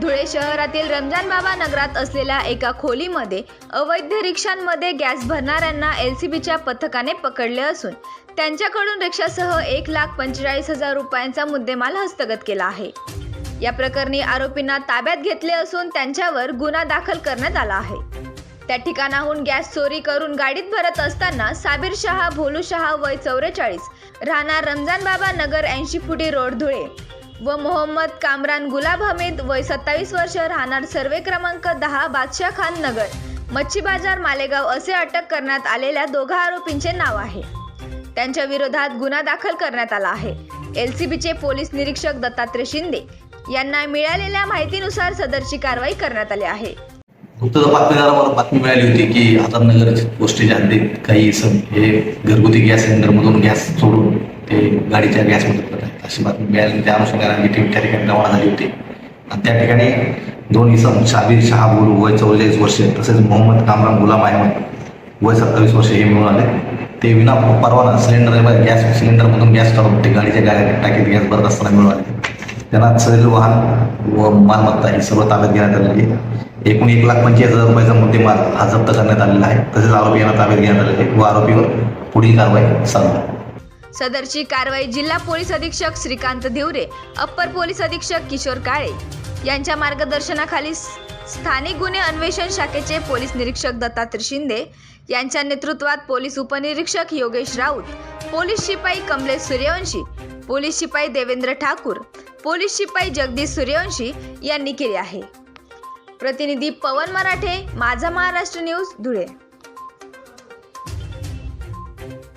धुळे शहरातील रमजान बाबा नगरात असलेल्या एका खोलीमध्ये अवैध रिक्षांमध्ये गॅस भरणाऱ्यांना एल सी बीच्या पथकाने पकडले असून त्यांच्याकडून रिक्षासह एक लाख पंचेचाळीस हजार रुपयांचा मुद्देमाल हस्तगत केला आहे. या प्रकरणी आरोपींना ताब्यात घेतले असून त्यांच्यावर गुन्हा दाखल करण्यात आला आहे. त्या ठिकाणाहून गॅस चोरी करून गाडीत भरत असताना साबीर शहा भोलू शहा वय चौवेचाळीस राहणार रमजान बाबा नगर ऐंशी फुटी रोड धुळे व मोहम्मद कामरान गुलाब हमीद वय सत्तावीस वर्ष राहणार सर्वे क्रमांक दहा बादशाह खान नगर. मच्छी बाजार मालेगाव असे अटक करण्यात आलेल्या दोघा आरोपींचे नाव आहे. त्यांच्या विरोधात गुन्हा दाखल करण्यात आला आहे. एलसीबीचे पोलीस निरीक्षक दत्तात्रय शिंदे यांना मिळालेल्या माहितीनुसार सदरची कारवाई करण्यात आली आहे. गुप्त बातमीदारा बातमी मिळाली होती की आझादनगर गोष्टीच्या हद्दीत काही हे घरगुती गॅस सिलेंडरमधून गॅस सोडून ते गाडीच्या गॅसमध्ये करत आहेत अशी बातमी मिळाली. त्या अनुषंगाने आमची टीम त्या ठिकाणी रवाना झाली होती. आणि त्या ठिकाणी दोन इसम शाबीर शहाबूर वय चौवेचाळीस वर्ष तसेच मोहम्मद कामरान गुलाम अहमद वय सत्तावीस वर्ष हे मिळून आले. ते विना परवाना सिलेंडर गॅस सिलेंडरमधून गॅस काढून ते गाडीच्या गाड्या टाकीत गॅस भरत असताना मिळून आले. त्यांना सैल वाहन व मालमत्ता ही सर्व ताब्यात घेण्यात आलेली आहे. एकूण एक लाख पंचवीस हजार रुपयाचा मुद्देमाल हा जप्त करण्यात आलेला आहे. तसेच आरोपी यांना ताब्यात घेण्यात आलेले आहे व आरोपीवर पुढील कारवाई चालू आहे. सदरची कारवाई जिल्हा पोलीस अधीक्षक श्रीकांत देवरे अप्पर पोलीस अधीक्षक किशोर काळे यांच्या मार्गदर्शनाखाली स्थानिक गुन्हे अन्वेषण शाखेचे पोलीस निरीक्षक दत्तात्रय शिंदे यांच्या नेतृत्वात पोलीस उपनिरीक्षक योगेश राऊत पोलीस शिपाई कमलेश सूर्यवंशी पोलीस शिपाई देवेंद्र ठाकूर पोलीस शिपाई जगदीश सूर्यवंशी यांनी केली आहे. प्रतिनिधी पवन मराठे माझा महाराष्ट्र न्यूज धुळे.